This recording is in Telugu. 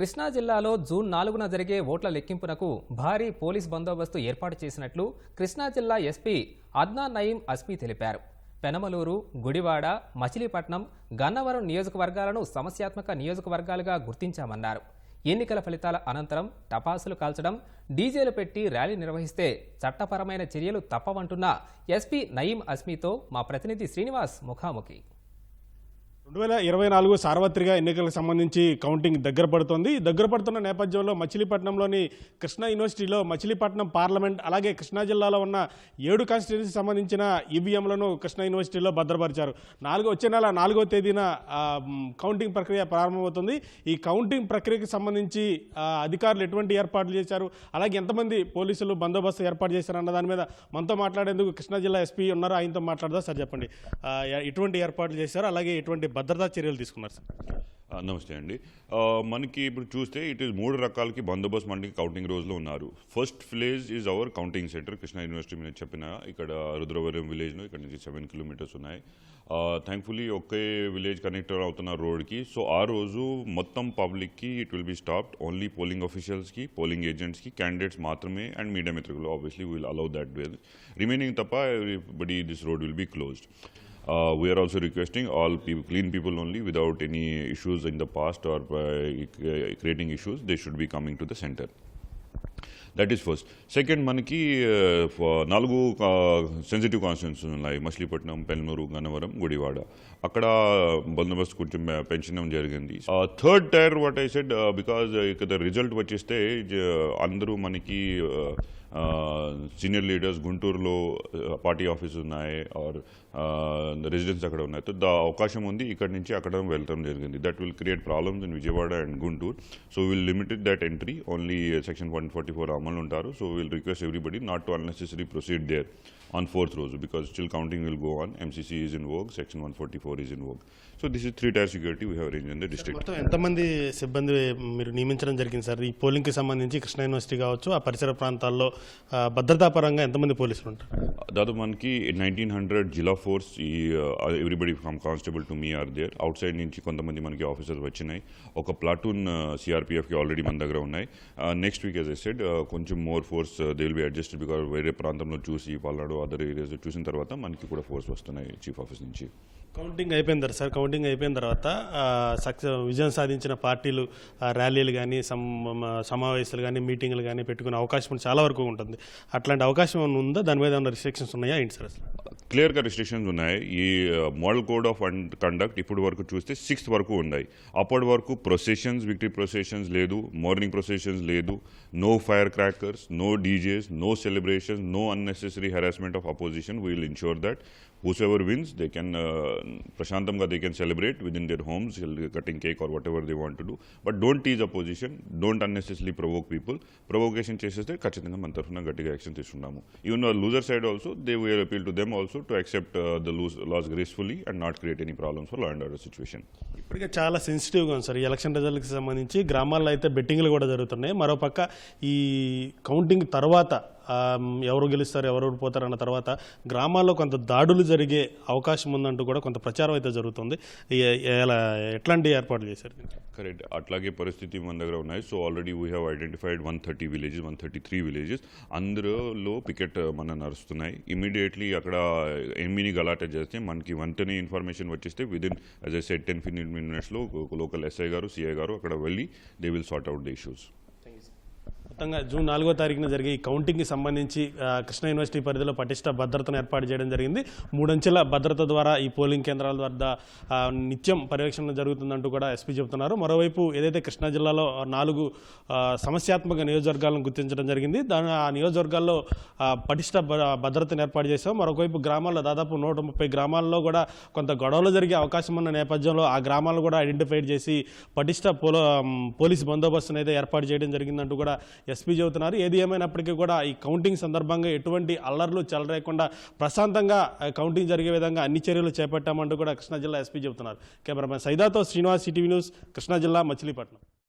కృష్ణా జిల్లాలో జూన్ నాలుగున జరిగే ఓట్ల లెక్కింపునకు భారీ పోలీస్ బందోబస్తు ఏర్పాటు చేసినట్లు కృష్ణా జిల్లా ఎస్పీ అద్నాన్ నయీం అస్మీ తెలిపారు. పెనమలూరు గుడివాడ మచిలీపట్నం గన్నవరం నియోజకవర్గాలను సమస్యాత్మక నియోజకవర్గాలుగా గుర్తించామన్నారు. ఎన్నికల ఫలితాల అనంతరం టపాసులు కాల్చడం డీజేలు పెట్టి ర్యాలీ నిర్వహిస్తే చట్టపరమైన చర్యలు తప్పవంటున్న ఎస్పీ నయీం అస్మీతో మా ప్రతినిధి శ్రీనివాస్ ముఖాముఖి. రెండు వేల ఇరవై నాలుగు సార్వత్రిక ఎన్నికలకు సంబంధించి కౌంటింగ్ దగ్గర పడుతోంది. దగ్గర పడుతున్న నేపథ్యంలో మచిలీపట్నంలోని కృష్ణా యూనివర్సిటీలో మచిలీపట్నం పార్లమెంట్ అలాగే కృష్ణా జిల్లాలో ఉన్న ఏడు కాన్స్టిట్యూన్సీ సంబంధించిన ఈవీఎంలను కృష్ణా యూనివర్సిటీలో భద్రపరిచారు. నాలుగో వచ్చే నెల నాలుగో తేదీన కౌంటింగ్ ప్రక్రియ ప్రారంభమవుతుంది. ఈ కౌంటింగ్ ప్రక్రియకు సంబంధించి అధికారులు ఎటువంటి ఏర్పాట్లు చేశారు? అలాగే ఎంతమంది పోలీసులు బందోబస్తు ఏర్పాటు చేశారు అన్న దాని మీద మనతో మాట్లాడేందుకు కృష్ణా జిల్లా ఎస్పీ ఉన్నారు ఆయనతో మాట్లాడదా సార్ చెప్పండి. ఎటువంటి ఏర్పాట్లు చేశారు? అలాగే ఎటువంటి భద్రతా చర్యలు తీసుకున్నారు సార్. నమస్తే అండి. మనకి ఇప్పుడు చూస్తే ఇట్ ఈస్ మూడు రకాలకి బందోబస్తు మనకి కౌంటింగ్ రోజులో ఉన్నారు. First village is our counting centre Krishna university నేను చెప్పిన ఇక్కడ రుద్రవరం విలేజ్లో ఇక్కడ నుంచి సెవెన్ కిలోమీటర్స్ ఉన్నాయి. థ్యాంక్ఫుల్లీ ఒకే విలేజ్ కనెక్టర్ అవుతున్న రోడ్కి. సో ఆ రోజు మొత్తం పబ్లిక్కి it will be stopped only polling ఆఫీషియల్స్కి polling ఏజెంట్స్కి క్యాండిడేట్స్ మాత్రమే అండ్ మీడియా మిత్రులు. Obviously will allow that way remaining తప్ప everybody this road will be closed Uh, we are also requesting all people, clean people only, without any issues in the past or uh, creating issues, they should be coming to the center. That is first second మనకి నాలుగు సెన్సిటివ్ కాన్స్టిట్యూన్స్ ఉన్నాయి మచిలీపట్నం పెన్నూరు గన్నవరం గుడివాడ అక్కడ బందోబస్తు కొంచెం పెంచడం జరిగింది third tier what I said because ఇక రిజల్ట్ వచ్చేస్తే అందరూ మనకి సీనియర్ లీడర్స్ గుంటూరులో పార్టీ ఆఫీస్ ఉన్నాయి ఆర్ రెసిడెన్స్ అక్కడ ఉన్నాయి. సో దా అవకాశం ఉంది. ఇక్కడ నుంచి అక్కడ వెళ్ళడం జరిగింది. That will create problems in Vijayawada and Guntur so will limited that entry only section one forty four అమలు ఉంటారు. So will request everybody not to unnecessary proceed there on fourth రోజు because still counting will go on MCC is in work section one forty four is in work so this is three tier security we have in the district మొత్తం ఎంతమంది సిబ్బంది మీరు నియమించడం జరిగింది సార్ ఈ పోలింగ్కి సంబంధించి కృష్ణా యూనివర్సిటీ కావచ్చు ఆ పరిసర ప్రాంతాల్లో ఆ, భద్రతా పరంగా ఎంతమంది పోలీసులు ఉంటారు? దాదాపు మనకి నైన్టీన్ హండ్రెడ్ జిల్లా ఫోర్స్ ఈ everybody from constable to me are there outside నుంచి కొంతమంది మనకి ఆఫీసర్స్ వచ్చినాయి. ఒక ప్లాటూన్ సిఆర్పిఎఫ్కి ఆల్రెడీ మన దగ్గర ఉన్నాయి. నెక్స్ట్ వీక్ ఎస్ సెడ్ కొంచెం more force they will be adjusted because వేరే ప్రాంతంలో చూసి పల్నాడు అదర్ ఏరియాస్ చూసిన తర్వాత మనకి కూడా ఫోర్స్ వస్తున్నాయి చీఫ్ ఆఫీస్ నుంచి. కౌంటింగ్ అయిపోయిన తర్వాత సార్ కౌంటింగ్ అయిపోయిన తర్వాత సక్సెస్ విజయం సాధించిన పార్టీలు ర్యాలీలు కానీ సమావేశాలు కానీ మీటింగ్లు కానీ పెట్టుకునే అవకాశం చాలా వరకు ఉంటుంది. అట్లాంటి అవకాశం ఏమైనా ఉందా? దాని మీద ఏమైనా రిస్ట్రిక్షన్స్ ఉన్నాయా? ఏంటి సార్ అసలు? క్లియర్గా రిస్ట్రిక్షన్స్ ఉన్నాయి. ఈ మోడల్ కోడ్ ఆఫ్ కండక్ట్ ఇప్పుడు వరకు చూస్తే సిక్స్త్ వరకు ఉన్నాయి. అప్పటి వరకు ప్రొసెషన్స్ విక్టరీ ప్రొసెషన్స్ లేదు మార్నింగ్ ప్రొసెషన్స్ లేదు. No fire crackers no DJs no celebrations no unnecessary harassment of opposition will ensure that whose ever wins they can ప్రశాంతంగా they can celebrate with in their homes cutting cake or what ever they want to but don't tease opposition don't unnecessary provoke people provocation చేసేస్తే ఖచ్చితంగా మన తరఫున గట్టిగా యాక్షన్ తీసుకున్నాము even loser side also they will appeal to them also to accept the lose loss gracefully and not create any problems for law and order situation ఇప్పటికే చాలా సెన్సిటివ్గా ఉంది సార్. ఈ ఎలక్షన్ రిజల్ట్కి సంబంధించి గ్రామాల్లో అయితే బెట్టింగ్లు కూడా జరుగుతున్నాయి. మరోపక్క ఈ కౌంటింగ్ తర్వాత ఎవరు గెలుస్తారు ఎవరు ఓడిపోతారు అన్న తర్వాత గ్రామాల్లో కొంత దాడులు జరిగే అవకాశం ఉందంటూ కూడా కొంత ప్రచారం అయితే జరుగుతుంది. ఎలా ఎట్లాంటి ఏర్పాట్లు చేశారు కరెక్ట్ అట్లాగే పరిస్థితి మన దగ్గర ఉన్నాయి. So already we have identified one thirty villages one thirty three villages అందులో పికెట్ uh, మన నడుస్తున్నాయి. ఇమీడియట్లీ అక్కడ uh, ఎనిమిది గలాట చేస్తే మనకి వెంటనే ఇన్ఫర్మేషన్ వచ్చేస్తే within as I said ten fifteen మినిట్స్లో లోకల్ ఎస్ఐ గారు సిఐ గారు అక్కడ వెళ్ళి they will sort out the issues మొత్తంగా జూన్ నాలుగో తారీఖున జరిగే ఈ కౌంటింగ్కి సంబంధించి కృష్ణ కృష్ణా యూనివర్సిటీ పరిధిలో పటిష్ట భద్రతను ఏర్పాటు చేయడం జరిగింది. మూడంచెల భద్రత ద్వారా ఈ పోలింగ్ కేంద్రాల వద్ద నిత్యం పర్యవేక్షణ జరుగుతుందంటూ కూడా ఎస్పీ చెబుతున్నారు. మరోవైపు ఏదైతే కృష్ణా జిల్లాలో నాలుగు సమస్యాత్మక నియోజకవర్గాలను గుర్తించడం జరిగింది దాని ఆ నియోజకవర్గాల్లో పటిష్ట భ- భద్రతను ఏర్పాటు చేశాం. మరొకవైపు గ్రామాల్లో దాదాపు నూట ముప్పై గ్రామాల్లో కూడా కొంత గొడవలు జరిగే అవకాశం ఉన్న నేపథ్యంలో ఆ గ్రామాలను కూడా ఐడెంటిఫై చేసి పటిష్ట పోలో పోలీస్ బందోబస్తును అయితే ఏర్పాటు చేయడం జరిగిందంటూ కూడా ఎస్పీ చెబుతున్నారు. ఏది ఏమైనప్పటికీ కూడా ఈ కౌంటింగ్ సందర్భంగా ఎటువంటి అల్లర్లు చెలరేయకుండా ప్రశాంతంగా కౌంటింగ్ జరిగే విధంగా అన్ని చర్యలు చేపట్టామంటూ కూడా కృష్ణా జిల్లా ఎస్పీ చెబుతున్నారు. కెమెరామెన్ సైదాతో శ్రీనివాస్ సిటీవీ న్యూస్ కృష్ణా జిల్లా మచిలీపట్నం.